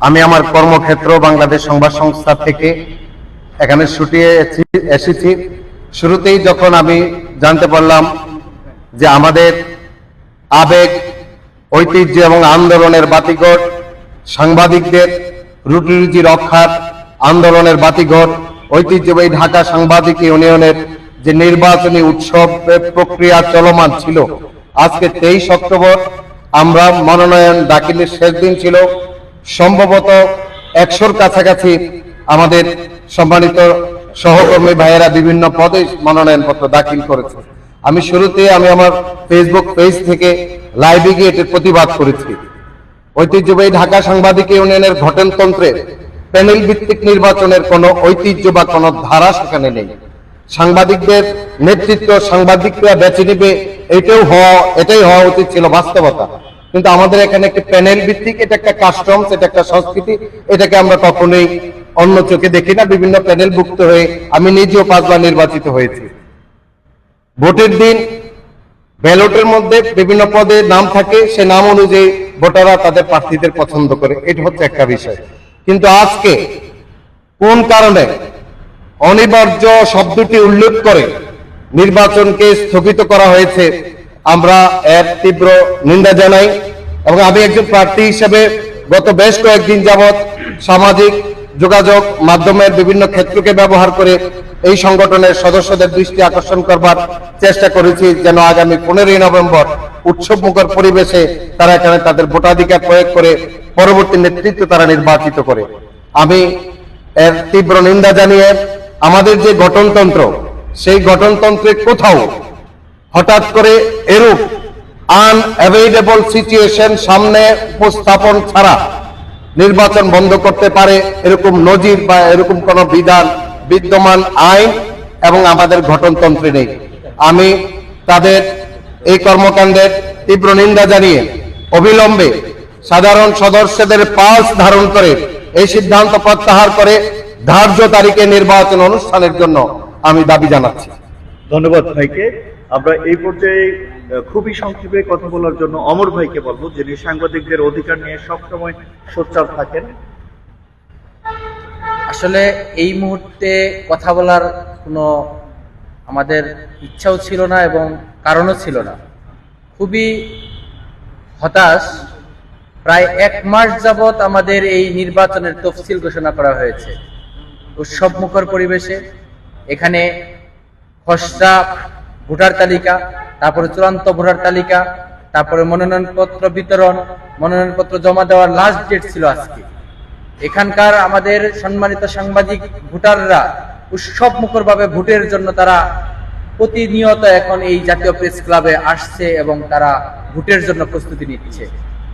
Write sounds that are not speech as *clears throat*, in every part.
আমি আমার কর্মক্ষেত্র বাংলাদেশ সংবাদ সংস্থা থেকে এখানে ছুটিয়ে এসেছি- শুরুতেই যখন আমি জানতে পারলাম যে আমাদের আবেগ, ঐতিহ্য এবং আন্দোলনের বাতিঘর, সাংবাদিকদের রুটি রুজি রক্ষার আন্দোলনের বাতিঘর, ঐতিহ্যবাহী ঢাকা সাংবাদিক ইউনিয়নের যে নির্বাচনী উৎসব প্রক্রিয়া চলমান ছিল। আজকে তেইশ অক্টোবর, আমরা মনোনয়ন দাখিলের শেষ দিন ছিল। সম্ভবত একশোর কাছাকাছি আমাদের সম্মানিত সহকর্মী ভাইয়েরা বিভিন্ন পদে মনোনয়নপত্র দাখিল করেছে। আমি শুরুতে আমি আমার ফেসবুক পেজ থেকে লাইভে গিয়ে এটির প্রতিবাদ করেছি। ঐতিহ্যবাহী ঢাকা সাংবাদিক ইউনিয়নের ঘটনতন্ত্রের প্যানেল ভিত্তিক নির্বাচনের কোনো ঐতিহ্য বা কোনো ধারা সেখানে নেই। সাংবাদিকদের নেতৃত্ব সাংবাদিকরা বেছে নিবে, এটাও হওয়া এটাই হওয়া উচিত ছিল বাস্তবতা। কিন্তু আমাদের এখানে একটা প্যানেল ভিত্তিক, এটা একটা কাস্টমস এটা একটা সংস্কৃতি, এটাকে আমরা কখনোই অন্য চোখে দেখি না। বিভিন্ন প্যানেল ভুক্ত হয়ে আমি নিজেও পাঁচবার নির্বাচিত হয়েছি। ভোটের দিন ব্যালটের মধ্যে বিভিন্ন পদে নাম থাকে, সে নাম অনুযায়ী ভোটাররা তাদের প্রার্থীদের পছন্দ করে। এটা হচ্ছে একটা বিষয়। কিন্তু আজকে কোন কারণে অনিবার্য শব্দটি উল্লেখ করে নির্বাচনকে স্থগিত করা হয়েছে আমরা এর তীব্র নিন্দা জানাই এবং আমি একজন প্রার্থী হিসেবে গত বেশ কয়েকদিন যাবৎ সামাজিক যোগাযোগ মাধ্যমের বিভিন্ন ক্ষেত্রকে ব্যবহার করে এই সংগঠনের সদস্যদের দৃষ্টি আকর্ষণ করবার চেষ্টা করেছি যেন আগামী পনেরোই নভেম্বর উৎসব মুখর পরিবেশে তারা এখানে তাদের ভোটাধিকার প্রয়োগ করে পরবর্তী নেতৃত্ব তারা নির্বাচিত করে। আমি এর তীব্র নিন্দা জানিয়ে আমাদের যে গঠনতন্ত্র, সেই গঠনতন্ত্রে কোথাও হঠাৎ করে এরূপ আনঅ্যাভেলেবল সিচুয়েশন সামনে উপস্থাপন ছাড়া নির্বাচন বন্ধ করতে পারে এরকম নজির বা এরকম কোন বিধান, বিদ্যমান আইন এবং আমাদের গঠনতন্ত্রে নেই। আমি তাদের এই কর্মকাণ্ডের তীব্র নিন্দা জানিয়ে অবিলম্বে সাধারণ সদস্যদের পালস ধারণ করে এই সিদ্ধান্ত প্রত্যাহার করে ধার্য তারিখে নির্বাচন অনুষ্ঠানের জন্য আমি দাবি জানাচ্ছি। ধন্যবাদ ভাইকে। আমরা এই পর্যায়ে খুবই সংক্ষেপে কথা বলার জন্য অমর ভাইকে বলব, যিনি সাংবাদিকদের অধিকার নিয়ে সবসময় সোচ্চার থাকেন। আসলে এই মুহূর্তে কথা বলার কোনো আমাদের ইচ্ছাও ছিল না এবং কারণও ছিল না। খুবই হতাশ। প্রায় এক মাস যাবৎ আমাদের এই নির্বাচনের তফসিল ঘোষণা করা হয়েছে। উৎসব মুখর পরিবেশে, এখানে খসড়া ভোটার তালিকা, তারপরে চূড়ান্ত ভোটার তালিকা, তারপরে মনোনয়নপত্র বিতরণ, মনোনয়নপত্র জমা দেওয়ার লাস্ট ডেট ছিল আজকে। এখানকার আমাদের সম্মানিত সাংবাদিক ভোটাররা উৎসব মুখর ভাবে ভোটের জন্য তারা প্রতিনিয়ত এখন এই জাতীয় প্রেস ক্লাবে আসছে এবং তারা ভোটের জন্য প্রস্তুতি নিচ্ছে।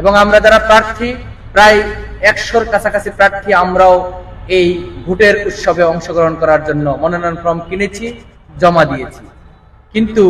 এবং আমরা যারা প্রার্থী, প্রায় একশোর কাছাকাছি প্রার্থী, আমরাও এই ভোটের উৎসবে অংশগ্রহণ করার জন্য মনোনয়ন ফর্ম কিনেছি, জমা দিয়েছি। কিন্তু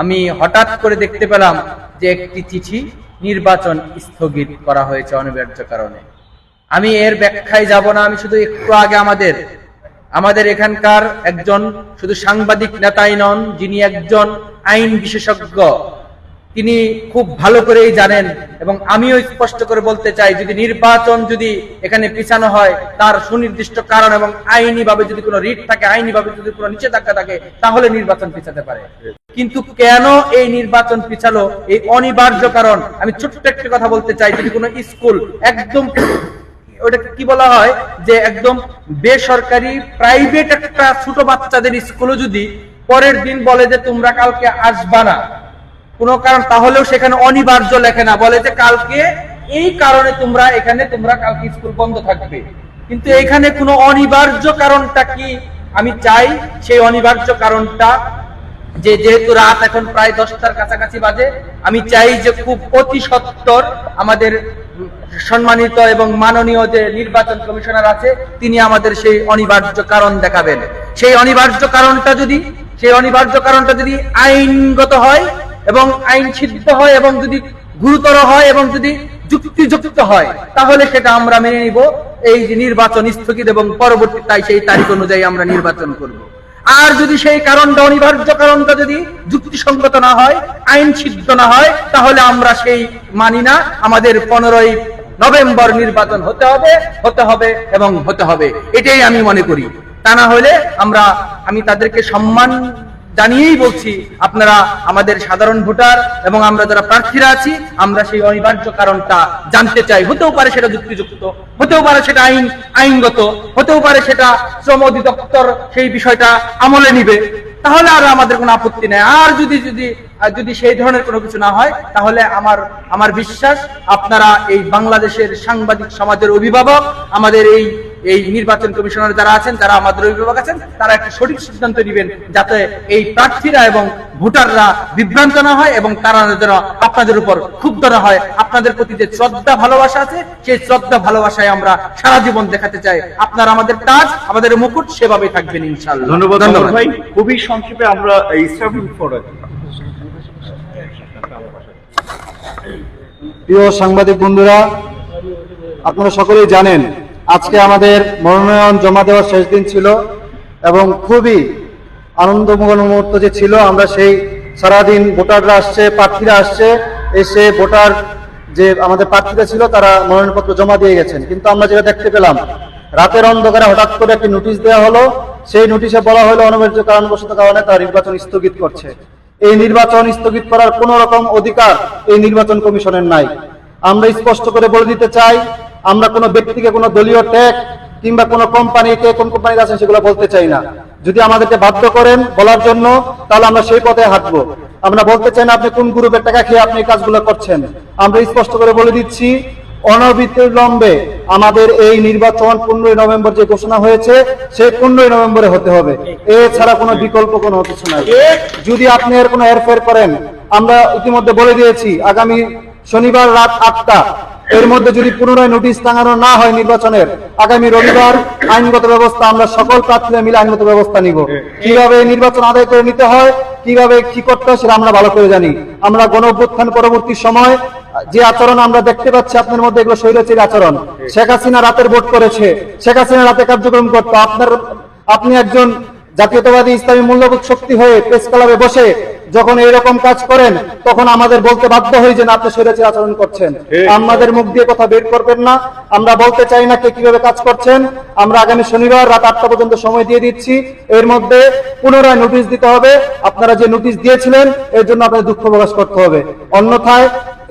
আমি হঠাৎ করে দেখতে পেলাম যে একটি চিঠি নির্বাচন স্থগিত করা হয়েছে অনিবার্য কারণে। আমি এর ব্যাখ্যায় যাব না, আমি শুধু একটু আগে আমাদের আমাদের এখানকার একজন শুধু সাংবাদিক নেতাই নন, যিনি একজন আইন বিশেষজ্ঞ তিনি খুব ভালো করেই জানেন এবং আমিও স্পষ্ট করে বলতে চাই, যদি নির্বাচন যদি এখানে পিছানো হয়, তার সুনির্দিষ্ট কারণ এবং আইনি ভাবে যদি কোনো রিট থাকে আইনি ভাবে যদি কোনো নিষেধাজ্ঞা থাকে, তাহলে নির্বাচন পিছাতে পারে। কিন্তু কেন এই নির্বাচন পিছালো? এই অনিবার্য কারণ। আমি ছোট্ট একটি কথা বলতে চাই, যদি কোনো স্কুল একদম *coughs* ওটা কি বলা হয়? যে একদম বেসরকারি, প্রাইভেট একটা ছোট বাচ্চাদের স্কুলও যদি পরের দিন বলে যে তোমরা কালকে আসবা না কোনো কারণ, তাহলেও সেখানে অনিবার্য লেখে না। বলে যে কালকে এই কারণে তোমরা এখানে, তোমরা কালকে স্কুল বন্ধ থাকবে। কিন্তু এখানে কোনো অনিবার্য কারণটা কি? আমি চাই সেই অনিবার্য কারণটা যে যেহেতু রাত এখন প্রায় দশটার কাছাকাছি বাজে, আমি চাই যে খুব অতি সত্তর আমাদের সম্মানিত এবং মাননীয় যে নির্বাচন কমিশনার আছে, তিনি আমাদের সেই অনিবার্য কারণ দেখাবেন। সেই অনিবার্য কারণটা যদি, সেই অনিবার্য কারণটা যদি আইনগত হয় এবং আইন সিদ্ধ হয় এবং যদি গুরুতর হয় এবং যদি যুক্তিযুক্ত হয়, তাহলে সেটা আমরা মেনে নিব। এই যে নির্বাচন স্থগিত এবং পরবর্তী তাই সেই তারিখ অনুযায়ী আমরা নির্বাচন করব। আর যদি সেই কারণটা অনিবার্য কারণটা যদি যুক্তিসঙ্গত না হয়, আইন সিদ্ধ না হয়, তাহলে আমরা সেই মানি না। আমাদের পনেরোই নভেম্বর নির্বাচন হতে হবে হতে হবে এবং হতে হবে। এটাই আমি মনে করি। তা না হলে আমরা, আমি তাদেরকে সম্মান জানিয়েই বলছি, আপনারা আমাদের সাধারণ ভোটার এবং আমরা যারা প্রার্থীরা আছি, আমরা সেই অনিবার্য কারণটা জানতে চাই। হতেও পারে সেটা যুক্তিযুক্ত, হতেও পারে সেটা আইন, আইনগত, হতেও পারে সেটা শ্রম অধিদপ্তর সেই বিষয়টা আমলে নিবে। তাহলে আর আমাদের কোনো আপত্তি নেই। আর যদি যদি যদি সেই ধরনের কোনো কিছু না হয়, তাহলে আমার আমার বিশ্বাস, আপনারা এই বাংলাদেশের সাংবাদিক সমাজের অভিভাবক, আমাদের এই এই নির্বাচন কমিশনার যারা আছেন যারা আমাদের অভিভাবক আছেন তারা একটা সঠিক সিদ্ধান্ত নেবেন যাতে এই প্রার্থীরা এবং ভোটাররা বিভ্রান্ত না হয় এবং তারা যেন আপনাদের উপর ক্ষুব্ধ না হয়। আপনাদের প্রতি যে শ্রদ্ধা ভালোবাসা আছে সেই শ্রদ্ধা ভালোবাসায় আমরা সারা জীবন দেখাতে চাই। আপনার আমাদের তাজ আমাদের মুকুট সেভাবে থাকবেন ইনশাল্লাহ ধন্যবাদ অমর ভাই খুবই সংক্ষেপে আমরা ইসলামিক ফোরাম প্রিয় সাংবাদিক বন্ধুরা আপনারা সকলেই জানেন আজকে আমাদের মনোনয়ন জমা দেওয়ার শেষ দিন ছিল এবং খুবই আনন্দমূলক মুহূর্ত যে ছিল, আমরা সেই সারাদিন ভোটাররা আসছে, প্রার্থীরা আসছে, এসে ভোটার যে আমাদের প্রার্থীরা ছিল, তারা মনোনয়নপত্র জমা দিয়ে গেছেন। কিন্তু আমরা যেটা দেখতে পেলাম, রাতের অন্ধকারে হঠাৎ করে একটি নোটিশ দেওয়া হলো। সেই নোটিশে বলা হলো, অনিবার্য কারণবশত কারণে তার নির্বাচন স্থগিত করছে। এই নির্বাচন স্থগিত করার কোন রকম অধিকার এই নির্বাচন কমিশনের নাই। আমরা স্পষ্ট করে বলে দিতে চাই আমরা কোনো ব্যক্তিকে, কোনো দলীয় ট্যাগ কিংবা কোনো কোম্পানিকে কোন কোম্পানিতে আছেন সেগুলো বলতে চাই না। যদি আমাদেরকে বাধ্য করেন বলার জন্য, তাহলে আমরা সেই পথে হাঁটবো। আমরা বলতে চাই না আপনি কোন গ্রুপের টাকা খেয়ে আপনি কাজগুলো করছেন। আমরা স্পষ্ট করে বলে দিচ্ছি অনবিলম্বে আমাদের এই নির্বাচন পনেরোই নভেম্বর যে ঘোষণা হয়েছে, সেই পনেরোই নভেম্বরে হতে হবে। এছাড়া কোনো বিকল্প কোনো কিছু নাই। যদি আপনি এর কোনো হেরফের করেন, আমরা ইতিমধ্যে বলে দিয়েছি, আগামী শনিবার রাত আটটা এর মধ্যে যদি পুনরায় নোটিশ টাঙানো না হয় নির্বাচনের, আগামী রবিবার আইনগত ব্যবস্থা আমরা সকল প্রার্থীরা মিলে আইনগত ব্যবস্থা নিব। কীভাবে নির্বাচন আদায় করে নিতে হয়, কীভাবে কি করতে হয় সেটা আমরা ভালো করে জানি। আমরা গণ অভ্যুত্থান পরবর্তী সময় যে আচরণ আমরা দেখতে পাচ্ছি আপনার মধ্যে এগুলো স্বৈরাচারী আচরণ। শেখ হাসিনা রাতের ভোট করেছে। শেখ হাসিনা রাতে কার্যক্রম করতো। আপনার, আপনি একজন জাতীয়তাবাদী ইসলামী মূল্যবোধ শক্তি হয়ে প্রেস ক্লাবে বসে যখন এরকম কাজ করেন তখন আমাদের বলতে বাধ্য হই যে না আপনি স্বৈরাচারী আচরণ করছেন। আমাদের মুখ দিয়ে কথা বের করবেন না। আমরা বলতে চাই না কে কীভাবে কাজ করছেন। আমরা আগামী শনিবার রাত আটটা পর্যন্ত সময় দিয়ে দিচ্ছি। এর মধ্যে পুনরায় নোটিশ দিতে হবে। আপনারা যে নোটিশ দিয়েছিলেন এর জন্য আপনাদের দুঃখ প্রকাশ করতে হবে। অন্যথায়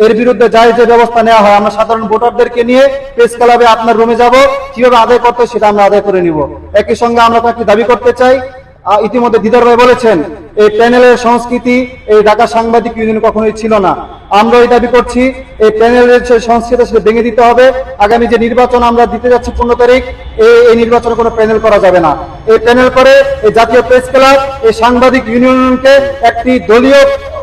এর বিরুদ্ধে যাই যে ব্যবস্থা নেওয়া হয়, আমরা সাধারণ ভোটারদেরকে নিয়ে প্রেস ক্লাবে আপনার রুমে যাব। কীভাবে আদায় করতে সেটা আমরা আদায় করে নিব। একই সঙ্গে আমরা কয়েকটি দাবি করতে চাই। ইতিমধ্যে দিদার ভাই বলেছেন, এই প্যানেলের সংস্কৃতি এই ঢাকা সাংবাদিক ইউনিয়ন কখনোই ছিল না। আমরা এই দাবি করছি, এই প্যানেলের সংস্কৃতি, সেটা ভেঙে দিতে হবে। আগামী যে নির্বাচন আমরা দিতে যাচ্ছি পনেরো তারিখ, এই এই নির্বাচনে কোনো প্যানেল করা যাবে না। এই প্যানেল করে এই জাতীয় প্রেস ক্লাব এই সাংবাদিক ইউনিয়নকে একটি দলীয়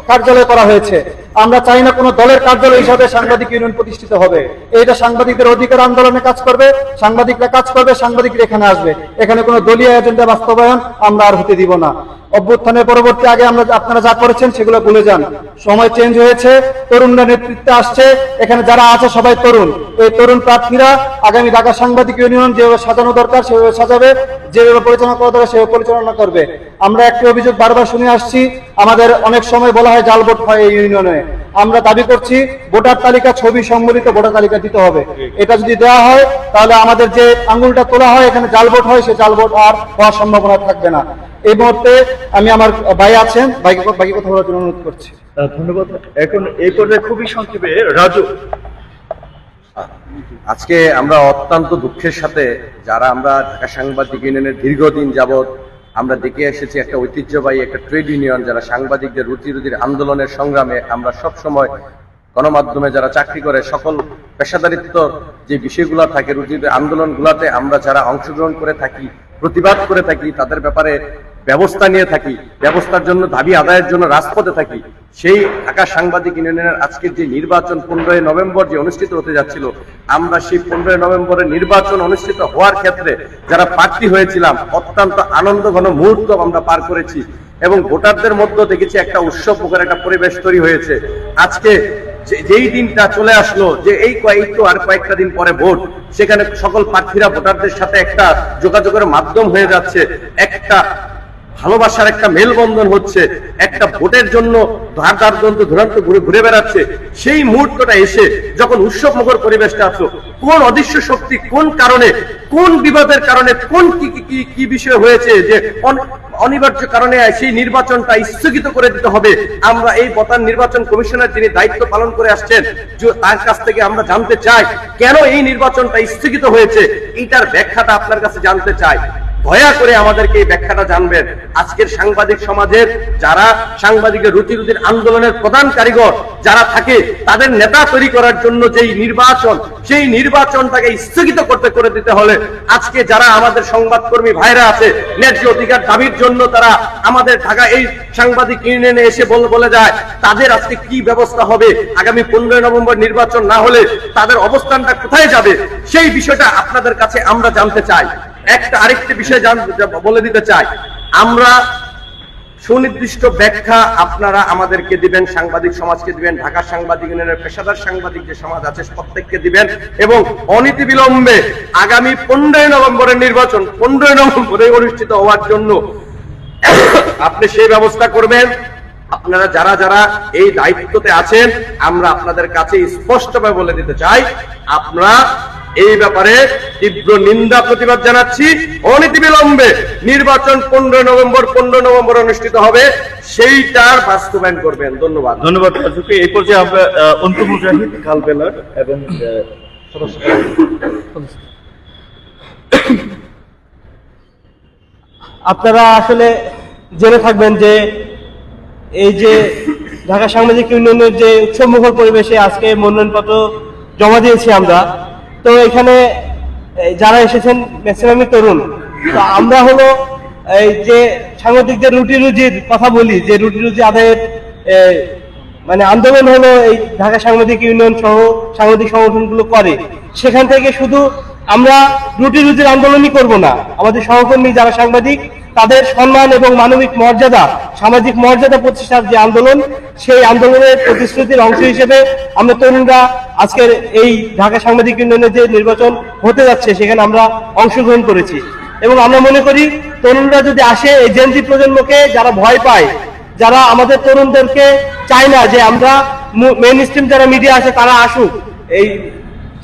কার্যালয় করা হয়েছে। আমরা চাই না কোনো দলের কার্যালয় হিসাবে সাংবাদিক ইউনিয়ন প্রতিষ্ঠিত হবে। এটা সাংবাদিকদের অধিকার আন্দোলনে কাজ করবে, সাংবাদিকরা কাজ করবে, সাংবাদিকরা এখানে আসবে। এখানে কোনো দলীয় এজেন্ডা বাস্তবায়ন আমরা আর হতে দিব না। অভ্যুত্থানের পরবর্তী আগে আমরা আপনারা যা করেছেন সেগুলো ভুলে যান। সময় চেঞ্জ হয়েছে, তরুণরা নেতৃত্বে আসছে, এখানে যারা আছে সবাই তরুণ। এই তরুণ প্রার্থীরা আগামী ঢাকা সাংবাদিক ইউনিয়ন যেভাবে সাজানো দরকার, সেভাবে সাজাবে, যেভাবে পরিচালনা করা দরকার, সেভাবে পরিচালনা করবে। আমরা একটি অভিযোগ বারবার শুনে আসছি, আমাদের অনেক সময় বলা হয় জাল ভোট হয় এই ইউনিয়নে। আমরা দাবি করছি, ভোটার তালিকা ছবি সম্বলিত ভোটার তালিকা দিতে হবে। এটা যদি দেওয়া হয় তাহলে আমাদের যে আঙ্গুলটা তোলা হয় এখানে জাল ভোট হয় সে জাল ভোট আর হওয়ার সম্ভাবনা থাকবে না। এই মুহূর্তে আমি আমার ভাই আছেন ভাইকে ভাইকে কথা বলার জন্য অনুরোধ করছি। ধন্যবাদ। এখন এই পর্যায়ে খুবই সংক্ষেপে রাজু। আজকে আমরা অত্যন্ত দুঃখের সাথে যারা আমরা ঢাকা সাংবাদিক ইউনিয়নের দীর্ঘদিন যাবৎ আমরা দেখে এসেছি একটা ঐতিহ্যবাহী একটা ট্রেড ইউনিয়ন যারা সাংবাদিকদের রুচি রুচির আন্দোলনের সংগ্রামে আমরা সব সময় গণমাধ্যমে যারা চাকরি করে, সকল পেশাদারিত্ব যে বিষয়গুলো থাকে রুচির আন্দোলনগুলোতে আমরা যারা অংশগ্রহণ করে থাকি, প্রতিবাদ করে থাকি, তাদের ব্যাপারে ব্যবস্থা নিয়ে থাকি, ব্যবস্থার জন্য, দাবি আদায়ের জন্য রাজপথে থাকি, সেই ঢাকা সাংবাদিক ইউনিয়নের আজকের যে নির্বাচন পনেরোই নভেম্বর যে অনুষ্ঠিত হতে যাচ্ছিল, আমরা সেই পনেরোই নভেম্বরের নির্বাচন অনুষ্ঠিত হওয়ার ক্ষেত্রে যারা প্রার্থী হয়েছিলাম, অত্যন্ত আনন্দ ঘন মুহূর্ত আমরা পার করেছি এবং ভোটারদের মধ্যে দেখেছি একটা উৎসব মুখের একটা পরিবেশ তৈরি হয়েছে। আজকে যেই দিনটা চলে আসলো, যে এই কয়েক আর কয়েকটা দিন পরে ভোট, সেখানে সকল প্রার্থীরা ভোটারদের সাথে একটা যোগাযোগের মাধ্যম হয়ে যাচ্ছে। একটা ভালোবাসার একটা মেলবন্ধন হচ্ছে, একটা ভোটের জন্য ঘুরে ঘুরে বেড়াচ্ছে, সেই মুহূর্তটা এসে যখন উৎসব মুখর পরিবেশটা আসলো, কোন অদৃশ্য শক্তি কোন কারণে, কোন বিবাদের কারণে, কোন কি, কি- কি বিষয় হয়েছে যে অনিবার্য কারণে সেই নির্বাচনটা স্থগিত করে দিতে হবে, আমরা এই বতান নির্বাচন কমিশনার যিনি দায়িত্ব পালন করে আসছেন তার কাছ থেকে আমরা জানতে চাই, কেন এই নির্বাচনটা স্থগিত হয়েছে এইটার ব্যাখ্যাটা আপনার কাছে জানতে চাই। দয়া করে আমাদেরকে এই ব্যাখ্যাটা জানবেন। আজকের সাংবাদিক সমাজের যারা সাংবাদিকের রুটি রুটির আন্দোলনের প্রধান কারিগর, যারা থাকে, তাদের নেতা তৈরি করার জন্য যেই নির্বাচন, সেই নির্বাচনটাকে স্থগিত করতে, করে দিতে হলে আজকে যারা আমাদের সংবাদকর্মী ভাইরা আছে, ন্যায্য অধিকার দাবির জন্য তারা আমাদের ঢাকা এই সাংবাদিক ইউনিয়নে এসে বল, বলে যায়, তাদের আজকে কি ব্যবস্থা হবে? আগামী পনেরোই নভেম্বর নির্বাচন না হলে তাদের অবস্থানটা কোথায় যাবে? সেই বিষয়টা আপনাদের কাছে আমরা জানতে চাই। একটা আরেকটি বিষয় বলে দিতে চাই। আমরা সুনির্দিষ্ট ব্যাখ্যা আপনারা আমাদেরকে দিবেন, সাংবাদিক সমাজকে দিবেন ঢাকা সাংবাদিক ইউনিয়নের পেশাদার সাংবাদিক যে সমাজ আছে, প্রত্যেককে দিবেন এবং অনীতি বিলম্বে আগামী পনেরোই নভেম্বরের নির্বাচন, পনেরোই নভেম্বরে অনুষ্ঠিত হওয়ার জন্য আপনি সেই ব্যবস্থা করবেন। আপনারা যারা যারা এই দায়িত্বতে আছেন, আমরা আপনাদের কাছে স্পষ্টভাবে বলে দিতে চাই, আপনারা এই ব্যাপারে তীব্র নিন্দা প্রতিবাদ জানাচ্ছি। অনীতিবিলম্বে নির্বাচন পনেরো নভেম্বর পনেরো নভেম্বর অনুষ্ঠিত হবে। সেইটার বাস্তবায়ন করবেন। ধন্যবাদ। ধন্যবাদ এই পর্যায়ে আমরা অন্তু মুজাহিদ কালবেলার এবং আপনারা আসলে জেনে থাকবেন যে এই যে ঢাকা সাংবাদিক ইউনিয়নের যে উৎসবমুখর পরিবেশে আজকে মনোনয়নপত্র জমা দিয়েছি আমরা তো এখানে যারা এসেছেন ম্যাক্সিমামই তরুণ। তো আমরা হলো এই যে সাংবাদিকদের রুটি রুজির কথা বলি, যে রুটি রুজি আদায়ের মানে আন্দোলন হলো এই ঢাকা সাংবাদিক ইউনিয়ন সহ সাংবাদিক সংগঠনগুলো করে। সেখান থেকে শুধু আমরা রুটি রুজির আন্দোলনই করব না। আমাদের সহকর্মী যারা সাংবাদিক তাদের সম্মান এবং মানবিক মর্যাদা, সামাজিক মর্যাদা প্রতিষ্ঠার যে আন্দোলন, সেই আন্দোলনের প্রতিশ্রুতির অংশ হিসেবে আমরা তরুণরা আজকের এই ঢাকা সাংবাদিক ইউনিয়নের যে নির্বাচন হতে যাচ্ছে, সেখানে আমরা অংশগ্রহণ করেছি। এবং আমরা মনে করি, তরুণরা যদি আসে, এই জেনজি প্রজন্মকে যারা ভয় পায়, যারা আমাদের তরুণদেরকে চায় না যে আমরা মেন স্ট্রিম যারা মিডিয়া আছে, তারা আসুক এই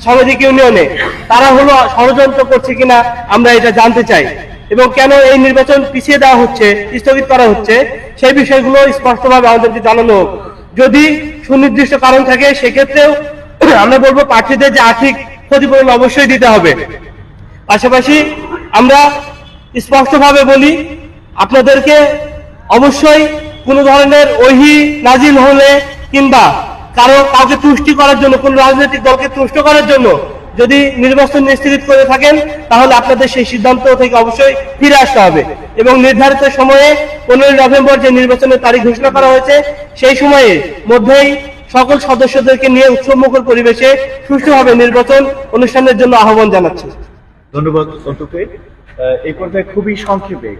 সামাজিক ইউনিয়নে, তারা হলো ষড়যন্ত্র করছে কিনা, আমরা এটা জানতে চাই। এবং কেন এই নির্বাচন পিছিয়ে দেওয়া হচ্ছে, স্থগিত করা হচ্ছে, সেই বিষয়গুলো স্পষ্টভাবে আমাদেরকে জানানো হোক। যদি সুনির্দিষ্ট কারণ থাকে, সেক্ষেত্রেও *clears throat* আমরা বলব প্রার্থীদের যে আর্থিক ক্ষতিপূরণ অবশ্যই দিতে হবে। পাশাপাশি আমরা স্পষ্টভাবে বলি, আপনাদেরকে অবশ্যই কোনো ধরনের ওহি নাজিল হলে কিংবা কারও কাউকে তুষ্টি করার জন্য, কোন রাজনৈতিক দলকে তুষ্ট করার জন্য যদি নির্বাচন নিশ্চিত করে থাকেন, তাহলে আপনাদের সেই সিদ্ধান্ত থেকে অবশ্যই ফিরে আসতে হবে। এবং নির্ধারিত সময়ে পনেরোই নভেম্বর যে নির্বাচনের তারিখ ঘোষণা করা হয়েছে, সেই সময়ে মধ্যেই সকল সদস্যদেরকে নিয়ে উৎসবমুখর পরিবেশে সুষ্ঠুভাবে নির্বাচন অনুষ্ঠানের জন্য আহ্বান জানাচ্ছি। ধন্যবাদ এই পর্যায়ে খুবই সংক্ষেপে